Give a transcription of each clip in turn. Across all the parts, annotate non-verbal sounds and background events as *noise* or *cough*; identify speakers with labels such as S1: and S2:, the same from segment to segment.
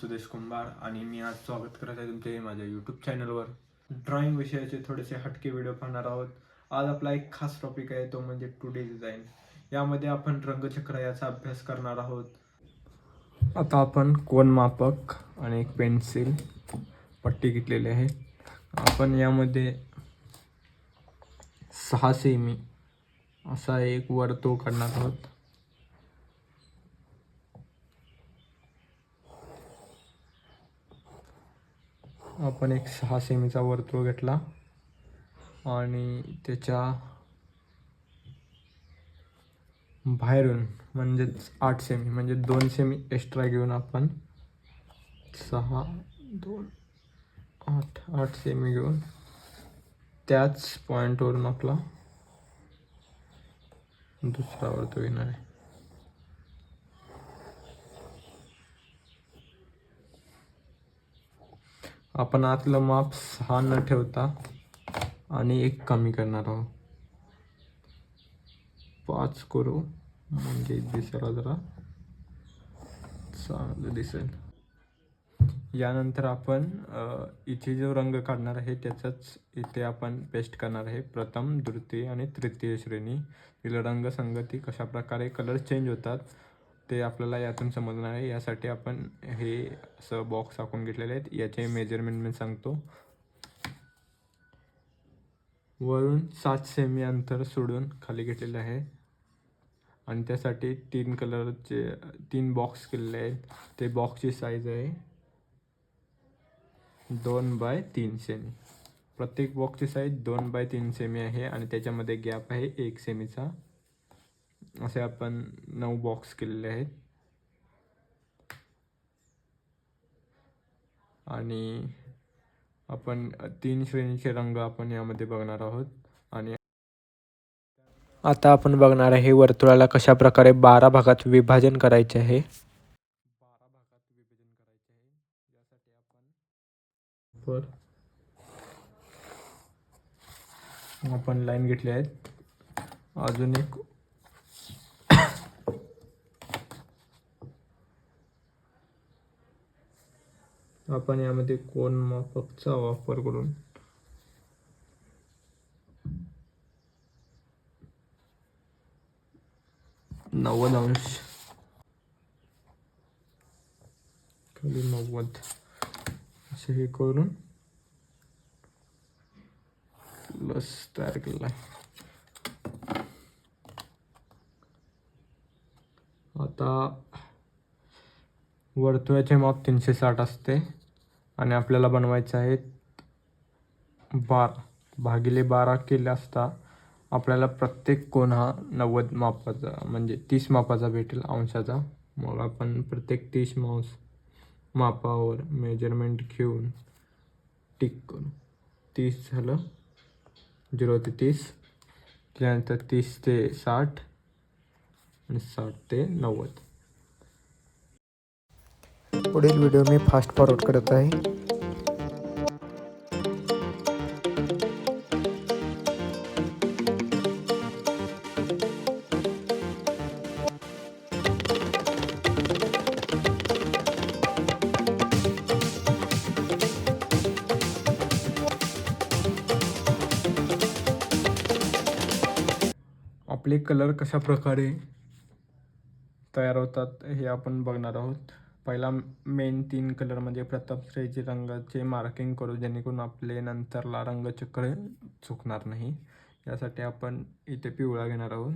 S1: सुदेश कुंभार आणि मी आज स्वागत करत आहे तुमचे माझ्या यूट्यूब चॅनलवर ड्रॉइंग विषयाचे थोडेसे हटके व्हिडिओ पाहणार आहोत. आज आपला एक खास टॉपिक आहे तो म्हणजे टू डे डिझाईन यामध्ये आपण रंगचक्र याचा अभ्यास करणार आहोत. आता आपण कोण मापक आणि एक पेन्सिल पट्टी घेतलेली आहे. आपण यामध्ये सहा सेमी असा एक वर्तुळ काढणार आहोत. आपण एक सहा सेमीचा वर्तुळ घेतला. आणि त्याच्या बाहेरून म्हणजेच आठ सेमी म्हणजे दोन सेमी एक्स्ट्रा घेऊन आपण सहा दोन आठ आठ सेमी घेऊन त्याच पॉईंटवरून आपला दुसरा वर्तुळ येणार आहे. आपण आतलं माप सहा न ठेवता आणि एक कमी करणार आहोत. पाच करू म्हणजे दिसायला जरा चांगलं दिसेल. यानंतर आपण इथे जो रंग काढणार आहे त्याचाच इथे आपण पेस्ट करणार आहे. प्रथम द्वितीय आणि तृतीय श्रेणी. तिला रंगसंगती कशा प्रकारे कलर चेंज होतात ते आपल्याला यातून समजणार आहे. यासाठी आपण हे असं बॉक्स आखून घेतलेले आहेत. याचे मेजरमेंट मी सांगतो. वरून सात सेमी अंतर सोडून खाली घेतलेलं आहे. आणि त्यासाठी तीन कलरचे तीन बॉक्स केलेले आहेत. ते बॉक्सची साईज आहे दोन बाय तीन सेमी प्रत्येक बॉक्सची साईज दोन बाय तीन सेमी आहे आणि त्याच्यामध्ये गॅप आहे एक सेमीचा असे आपण नऊ बॉक्स केलेले आहेत. आणि आपण तीन श्रेणीचे रंग आपण यामध्ये बघणार आहोत. आणि आता आपण बघणार आहे वर्तुळाला कशा प्रकारे बारा भागात विभाजन करायचे आहे. बारा भागात विभाजन करायचे आहे यासाठी आपण आपण लाईन घेतली आहेत. अजून एक आपण यामध्ये कोण मापकचा वापर करून नव्वद अंश. खाली नव्वद. असे हे करून प्लस तयार केलेला आहे. आता वर्तुळाचे माप तीनशे साठ असते. आणि आपल्याला बनवायचे आहेत बारा. भागिले बारा केले असता आपल्याला प्रत्येक कोण हा नव्वद मापाचा म्हणजे तीस मापाचा भेटेल अंशाचा. मग आपण प्रत्येक तीस मांस मापावर मेजरमेंट घेऊन टिक करू. तीस झालं. झिरो ते तीस. त्यानंतर तीस ते साठ आणि साठ ते नव्वद.
S2: पुढील व्हिडिओ मी फास्ट फॉरवर्ड करत आहे.
S1: आपले कलर कशा प्रकारे तयार होतात हे आपण बघणार आहोत. पहिला मेन तीन कलर म्हणजे प्रथम रंगाचे मार्किंग करू जेणेकरून आपले नंतरला रंगचक्र चुकणार नाही. यासाठी आपण इथे पिवळा घेणार आहोत.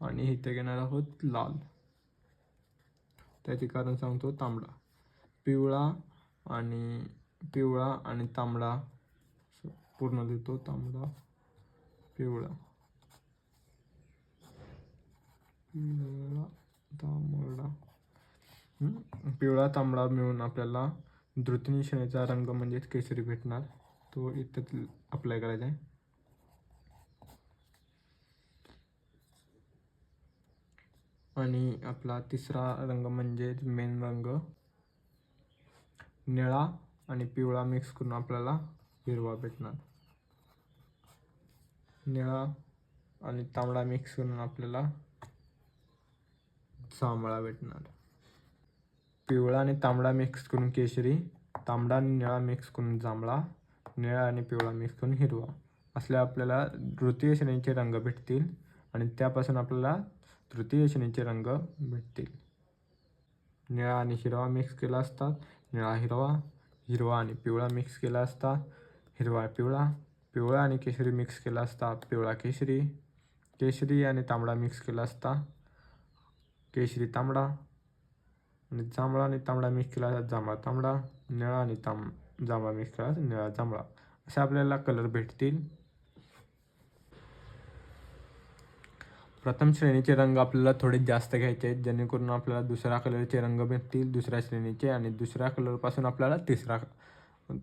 S1: आणि इथे घेणार आहोत लाल. त्याचे कारण सांगतो तांबडा. पिवळा आणि पिवळा आणि तांबडा. पूर्ण देतो तांबडा पिवळा. पिवळा. तांबडा पिवळा तांबडा मिळून आपल्याला धृतनी श्रेणीचा रंग म्हणजेच केसरी भेटणार. तो इथं अप्लाय करायचा आहे. आणि आपला तिसरा रंग म्हणजे मेन रंग निळा आणि पिवळा मिक्स करून आपल्याला हिरवा भेटणार. निळा आणि तांबडा मिक्स करून आपल्याला जांभळा भेटणार. पिवळा आणि तांबडा मिक्स करून केशरी तांबडा आणि निळा मिक्स करून जांभळा निळा आणि पिवळा मिक्स करून हिरवा. असले आपल्याला तृतीय श्रेणीचे रंग भेटतील आणि त्यापासून आपल्याला तृतीय श्रेणीचे रंग भेटतील. निळा आणि हिरवा मिक्स केला असता निळा हिरवा हिरवा आणि पिवळा मिक्स केला असता हिरवा पिवळा पिवळा आणि केशरी मिक्स केला असता पिवळा केशरी केशरी आणि तांबडा मिक्स केला असता केशरी तांबडा आणि जांभळा आणि तांबडा मिक्स केला असता जांभळा तांबडा निळा आणि तांब जांभळा मिक्स केला निळा जांभळा. असे आपल्याला कलर भेटतील. प्रथम श्रेणीचे रंग आपल्याला थोडे जास्त घ्यायचे आहेत. जेणेकरून आपल्याला दुसऱ्या कलरचे रंग भेटतील दुसऱ्या श्रेणीचे आणि दुसऱ्या कलरपासून आपल्याला तिसरा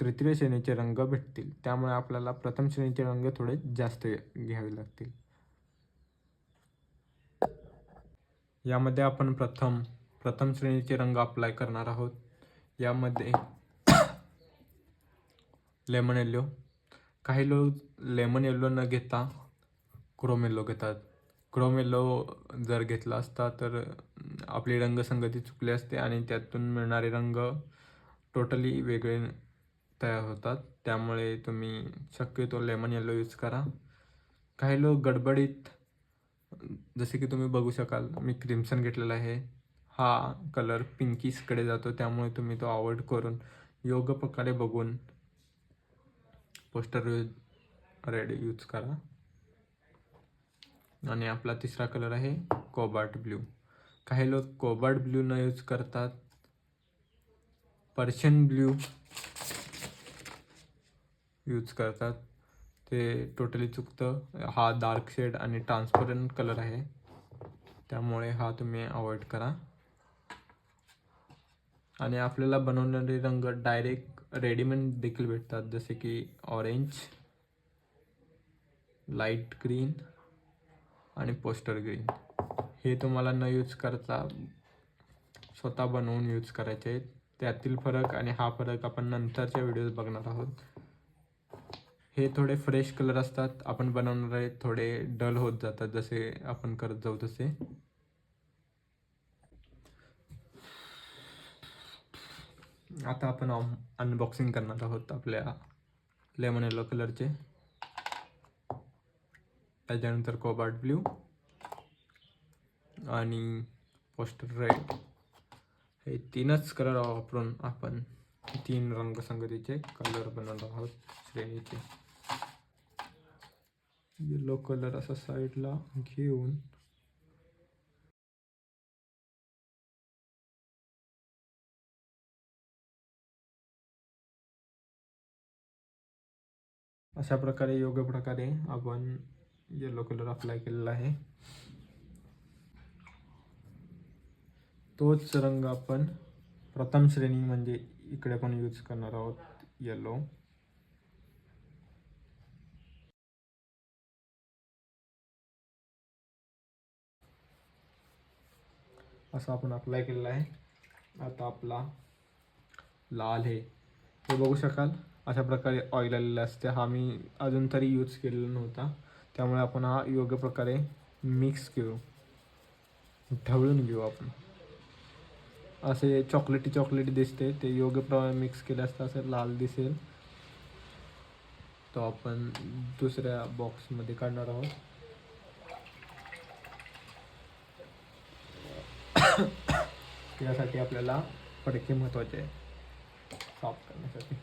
S1: तृतीय श्रेणीचे रंग भेटतील. त्यामुळे आपल्याला प्रथम श्रेणीचे रंग थोडे जास्त घ्यावे लागतील. यामध्ये आपण प्रथम प्रथम श्रेणीचे रंग अप्लाय करणार आहोत. यामध्ये लेमन येल्लो काही लोक लेमन येल्लो न घेता क्रोम येल्लो घेतात. क्रोम येल्लो जर घेतला असता तर आपली रंगसंगती चुकली असते आणि त्यातून मिळणारे रंग टोटली वेगळे तयार होतात. त्यामुळे तुम्ही शक्यतो लेमन येल्लो यूज करा. काही लोक गडबडीत जसे की तुम्ही बघू शकाल मी क्रिम्सन घेतलेला आहे. हा कलर पिंकीसकडे जातो त्यामुळे तुम्ही तो अवॉइड करून योग्य प्रकारे बघून पोस्टर रेड यूज करा. आणि आपला तिसरा कलर आहे कोबार्ट ब्ल्यू. काही लोक कोबार्ट ब्ल्यू न यूज करतात. पर्शियन ब्ल्यू यूज करतात. ते टोटली चुकतं. हा डार्क शेड आणि ट्रान्सपरंट कलर आहे. त्यामुळे हा तुम्ही अवॉइड करा. आणि आपल्याला बनवणारे रंग डायरेक्ट रेडीमेड देखील भेटतात. जसे की ऑरेंज लाइट ग्रीन आणि पोस्टर ग्रीन हे तुम्हाला न यूज करता स्वतः बनवून यूज करायचे आहेत. त्यातील फरक आणि हा फरक आपण नंतरच्या व्हिडिओज बघणार आहोत. हे थोडे फ्रेश कलर असतात. आपण बनवणारे थोडे डल होत जातात जसे आपण करत जाऊ तसे. आता आपण अनबॉक्सिंग करणार आहोत आपल्या लेमन येलो कलरचे त्याच्यानंतर कोबार्ट ब्ल्यू आणि पोस्टर रेड हे तीनच कलर वापरून आपण तीन रंगसंगतीचे कलर बनवणार आहोत श्रेणीचे. येलो कलर असा साईडला घेऊन अशा प्रकारे योग्य प्रकारे आपण येलो कलर अप्लाय केलेला आहे. तोच रंग आपण प्रथम श्रेणी म्हणजे इकडे पण यूज करणार आहोत येलो असं आपण अप्लाय केलेलं आहे. आता आपला लाल हे हे बघू शकाल. अशा प्रकारे ऑइल आलेलं असते. हा मी अजून तरी यूज केलेला नव्हता. त्यामुळे आपण हा योग्य प्रकारे मिक्स करू ढवळून घेऊ आपण. असे चॉकलेटी चॉकलेटी दिसते. ते योग्य प्रमाणे मिक्स केले असता असं लाल दिसेल. तो आपण दुसऱ्या बॉक्समध्ये काढणार आहोत. *coughs* यासाठी आपल्याला फडके महत्त्वाचे आहे साफ करण्यासाठी.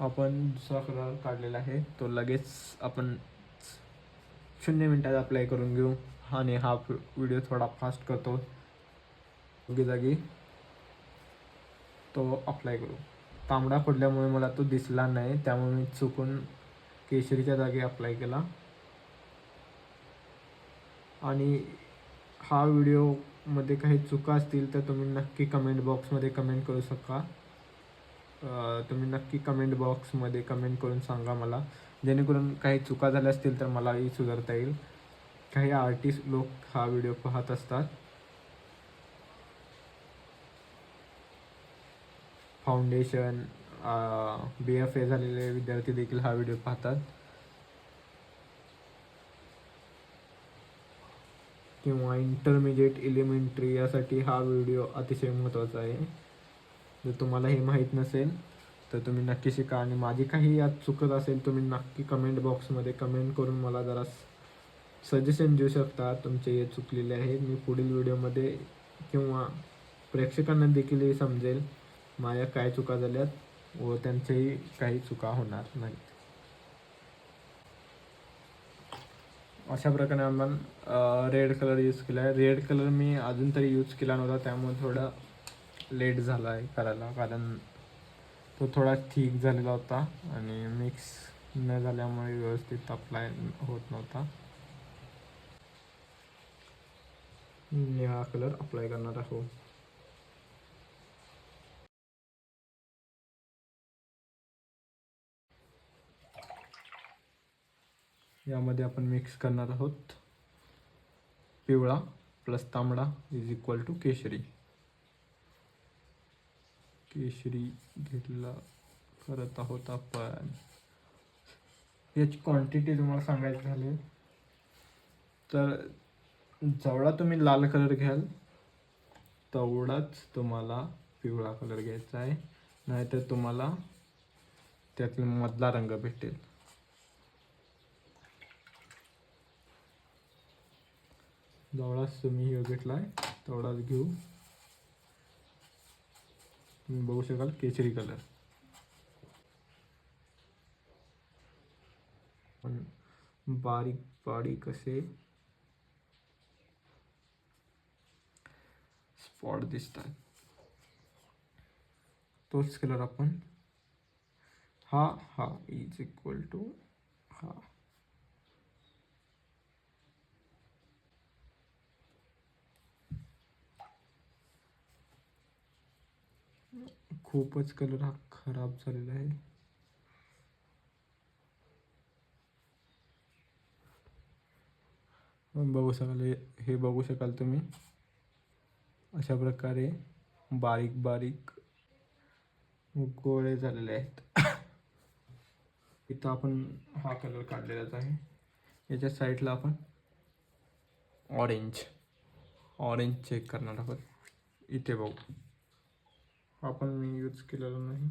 S1: आपण दुसरा कलर काढलेला आहे. तो लगेच आपण शून्य मिनटात अप्लाय करून घेऊ. आणि हा व्हिडिओ थोडा फास्ट करतो. उगी जागी. तो अप्लाय करू. तांबडा पडल्यामुळे मला तो दिसला नाही. त्यामुळे मी चुकून केशरीच्या जागी अप्लाय केला. आणि हा व्हिडिओमध्ये काही चुका असतील तर तुम्ही नक्की कमेंट बॉक्समध्ये कमेंट करू शका तुम्ही नक्की कमेंट बॉक्समध्ये कमेंट करून सांगा मला. जेणेकरून काही चुका झाल्या असतील तर मलाही सुधारता येईल. काही आर्टिस्ट लोक हा व्हिडिओ पाहत असतात. फाउंडेशन बी एफ ए झालेले विद्यार्थी देखील हा व्हिडिओ पाहतात. किंवा इंटरमिजिएट एलिमेंटरी यासाठी हा व्हिडिओ अतिशय महत्त्वाचा आहे. जर तुम्हाला हे माहीत नसेल तर तुम्ही नक्की शिका आणि माझी काही यात चुकत असेल तुम्ही नक्की कमेंट बॉक्समध्ये कमेंट करून मला जरा सजेशन देऊ शकता. तुमचे हे चुकलेले आहे. मी पुढील व्हिडिओमध्ये किंवा प्रेक्षकांना देखील समजेल माझ्या काय चुका झाल्यात व त्यांच्याही काही चुका होणार नाहीत. अशा प्रकारे आपण रेड कलर यूज केला आहे रेड कलर मी अजून तरी यूज केला नव्हता त्यामुळे थोडं लेट झाला आहे करायला. कारण तो थोडा ठीक झालेला होता आणि मिक्स न झाल्यामुळे व्यवस्थित अप्लाय होत नव्हता. निळा कलर अप्लाय करणार आहोत. यामध्ये आपण मिक्स करणार आहोत. पिवळा प्लस तांबडा इज इक्वल टू केशरी. केशरी घेतला करत आहोत आपण. याची क्वांटिटी तुम्हाला सांगायची झाली. तर जेवढा तुम्ही लाल कलर घ्याल. तेवढाच तुम्हाला पिवळा कलर घ्यायचा आहे. नाहीतर तुम्हाला त्यातील मधला रंग भेटेल. जेवढाच तुम्ही हे घेतला आहे तेवढाच घेऊ. तुम्ही बघू शकाल केशरी कलर पण बारीक बारीक असे स्पॉट दिसतात. तोच कलर आपण हा हा इज इक्वल टू हा. खूपच कलर हा खराब झालेला आहे. बघू शकाल हे- हे बघू शकाल तुम्ही. अशा प्रकारे बारीक बारीक गोळे झालेले आहेत. इथं आपण हा कलर काढलेलाच आहे. याच्या साईडला आपण ऑरेंज ऑरेंज चेक करणार आहोत. इथे बघू. हा पण मी यूज केलेला नाही.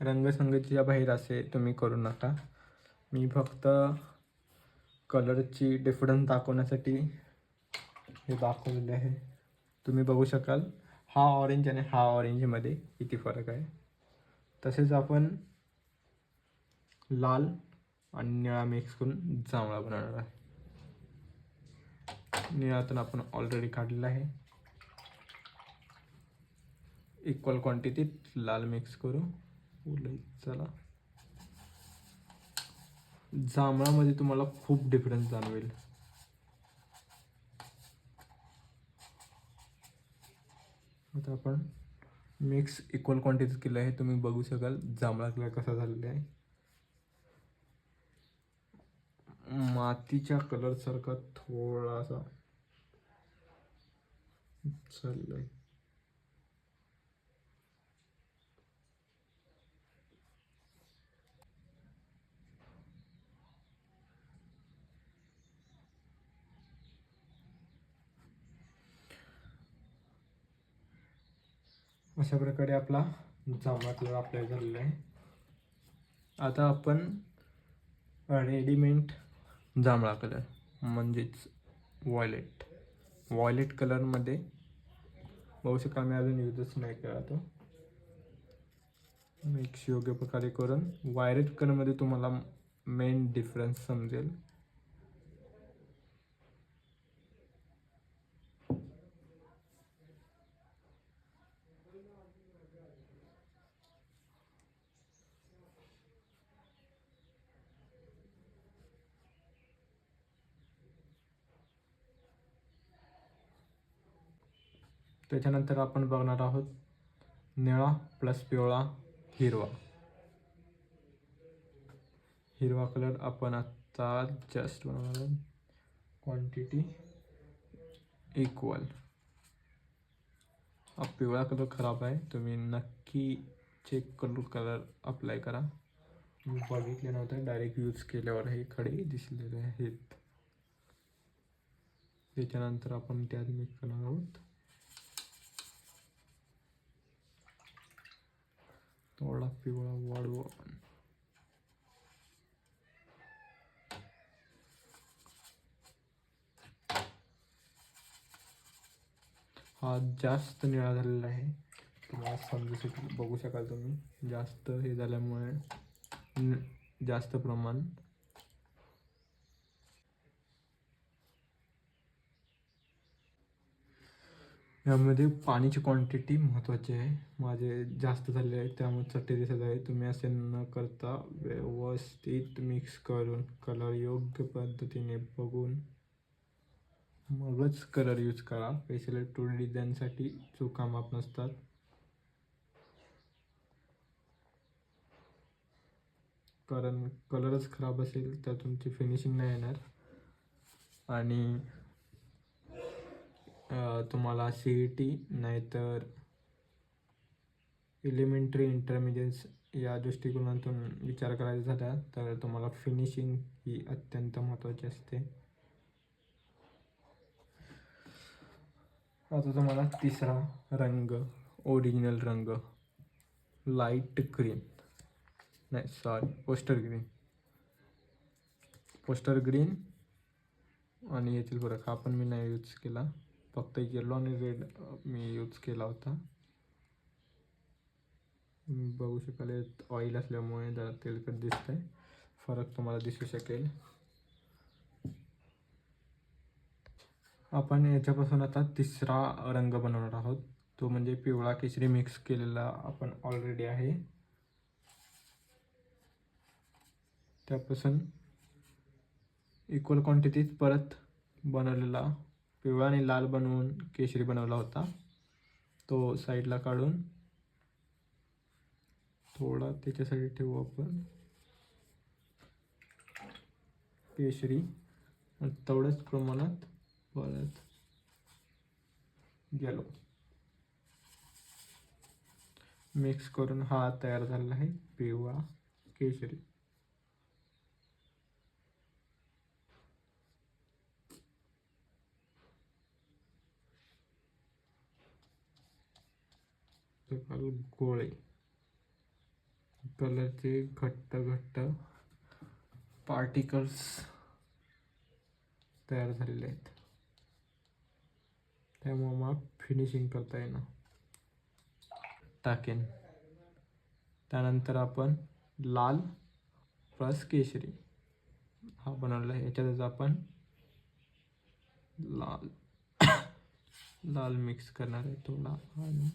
S1: रंगसंगतीच्या बाहेर असे तुम्ही करू नका. मी फक्त कलरची डिफरन्स दाखवण्यासाठी हे दाखवलेले आहे. तुम्ही बघू शकाल. हा ऑरेंज आणि हा ऑरेंजमध्ये किती फरक आहे? तसेच आपण लाल आणि निळा मिक्स करून जांभळा बनवणार आहे. निळातून आपण ऑलरेडी काढलेला आहे. इक्वल क्वांटिटीत लाल मिक्स करू. उरलं चला. जांभळामध्ये तुम्हाला खूप डिफरन्स जाणवेल. आता आपण मिक्स इक्वल क्वांटिटीत केलं आहे. तुम्ही बघू शकाल जांभळा कलर कसा झालेला आहे. मातीच्या कलरसारखा थोडासा चाललं आहे अशा प्रकारे आपला जांभळा कलर अप्लाय झालेला आहे. आता आपण रेडिमेंट जांभळा कलर म्हणजेच वॉयलेट वॉयलेट कलरमध्ये बघू शकाल मी अजून यूजच नाही केला तो. मिक्स योग्य प्रकारे करून वायलेट कलरमध्ये तुम्हाला मेन डिफरन्स समजेल. त्याच्यानंतर आपण बघणार आहोत निळा प्लस पिवळा हिरवा. हिरवा कलर आपण आत्ता जस्ट बनवणार क्वांटिटी इक्वल हा पिवळा कलर खराब आहे. तुम्ही नक्की चेक करून कलर अप्लाय करा. मी बघितले नव्हते. डायरेक्ट यूज केल्यावर हे खडे दिसलेले आहेत. त्याच्यानंतर आपण त्यात मिक्स करणार आहोत. थोडा पिवळा वाढवू आपण हा जास्त निळा झालेला आहे तुम्हाला समजू शकेल बघू शकाल तुम्ही जास्त हे झाल्यामुळे जास्त प्रमाण यामध्ये पाण्याची क्वांटिटी महत्त्वाची आहे. माझे जास्त झाले आहे त्यामुळे चट्टे दिसत आहे. तुम्ही असे न करता व्यवस्थित मिक्स करून कलर योग्य पद्धतीने बघून मगच कलर यूज करा. स्पेशली टू डिझाईनसाठी चुका माप नसतात. कारण कलरच खराब असेल तर तुमची फिनिशिंग नाही येणार. आणि तुम्हाला सी ई टी नाहीतर एलिमेंटरी इंटरमिजिएट्स या दृष्टिकोनातून विचार करायचा झाला तर तुम्हाला फिनिशिंग ही अत्यंत महत्त्वाची असते. आता तुम्हाला तिसरा रंग ओरिजिनल रंग. लाइट ग्रीन नाही sorry poster green poster green आणि येथील फरक हा पण मी नाही यूज केला. फक्त येलो आणि रेड मी यूज केला होता. बघू शकाल ऑइल असल्यामुळे जरा तेलकट दिसतंय. फरक तुम्हाला दिसू शकेल. आपण याच्यापासून आता तिसरा रंग बनवणार आहोत. तो म्हणजे पिवळा केशरी मिक्स केलेला आपण ऑलरेडी आहे. त्यापासून इक्वल क्वांटिटीत परत बनवलेला पिवळा आणि लाल बनवून केशरी बनवला होता. तो साईडला काढून थोडा त्याच्यासाठी ठेवू आपण. केशरी तेवढ्याच प्रमाणात परत गेलो. मिक्स करून हा तयार झालेला आहे पिवळा केशरी. टोटल गोळे. कलरचे घट्ट घट्ट पार्टिकल्स तयार झालेले आहेत. त्यामुळे मग फिनिशिंग करता येणं टाकेन. त्यानंतर आपण लाल प्लस केशरी. हा बनवला आहे. याच्यातच आपण लाल *coughs* लाल मिक्स करणार आहे. थोडा आणि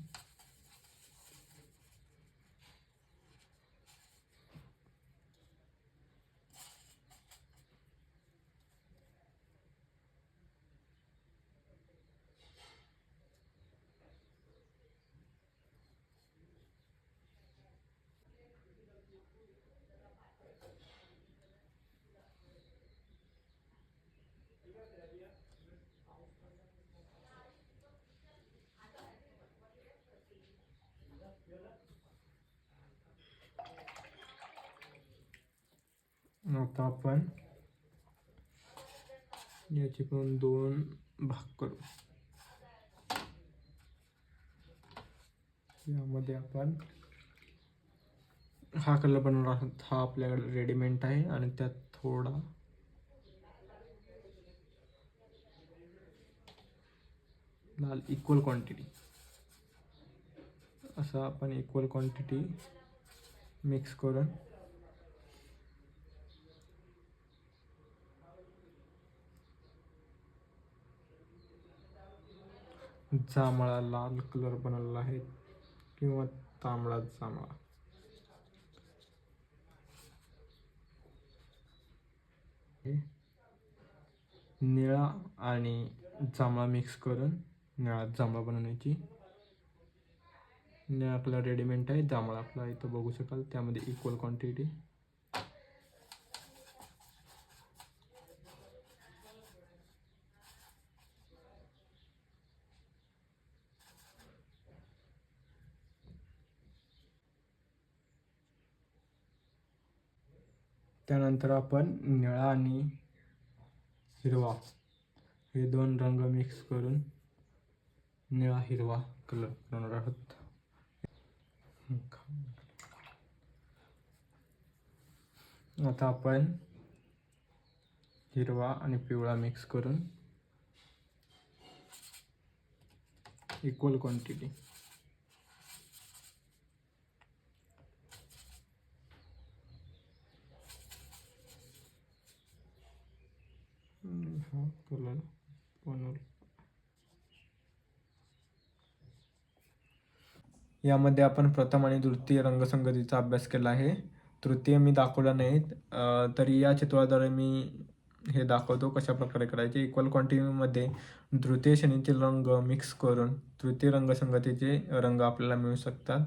S1: आता आपण याचे पण दोन भाग करू. यामध्ये आपण हा कलर बनवणार आहोत. हा आपल्याकडे रेडीमेड आहे आणि त्यात थोडा लाल इक्वल क्वांटिटी असं आपण इक्वल क्वांटिटी मिक्स करून जांभळा लाल कलर बनवलेला आहे किंवा तांबडा जांभळा. निळा आणि जांभळा मिक्स करून निळा जांभळा बनवण्याची. निळा कलर रेडीमेड आहे जांभळा आपला इथं बघू शकाल त्यामध्ये इक्वल क्वांटिटी त्यानंतर आपण निळा आणि हिरवा हे दोन रंग मिक्स करून निळा हिरवा कलर करणार आहोत. आता आपण हिरवा आणि पिवळा मिक्स करून इक्वल क्वांटिटी कलर यामध्ये आपण प्रथम आणि तृतीय रंगसंगतीचा अभ्यास केला आहे. तृतीय मी दाखवला नाही. तरी या चित्राद्वारे मी हे दाखवतो कशा प्रकारे करायचे. इक्वल क्वांटिटीमध्ये तृतीय श्रेणीतील रंग मिक्स करून तृतीय रंगसंगतीचे रंग आपल्याला मिळू शकतात.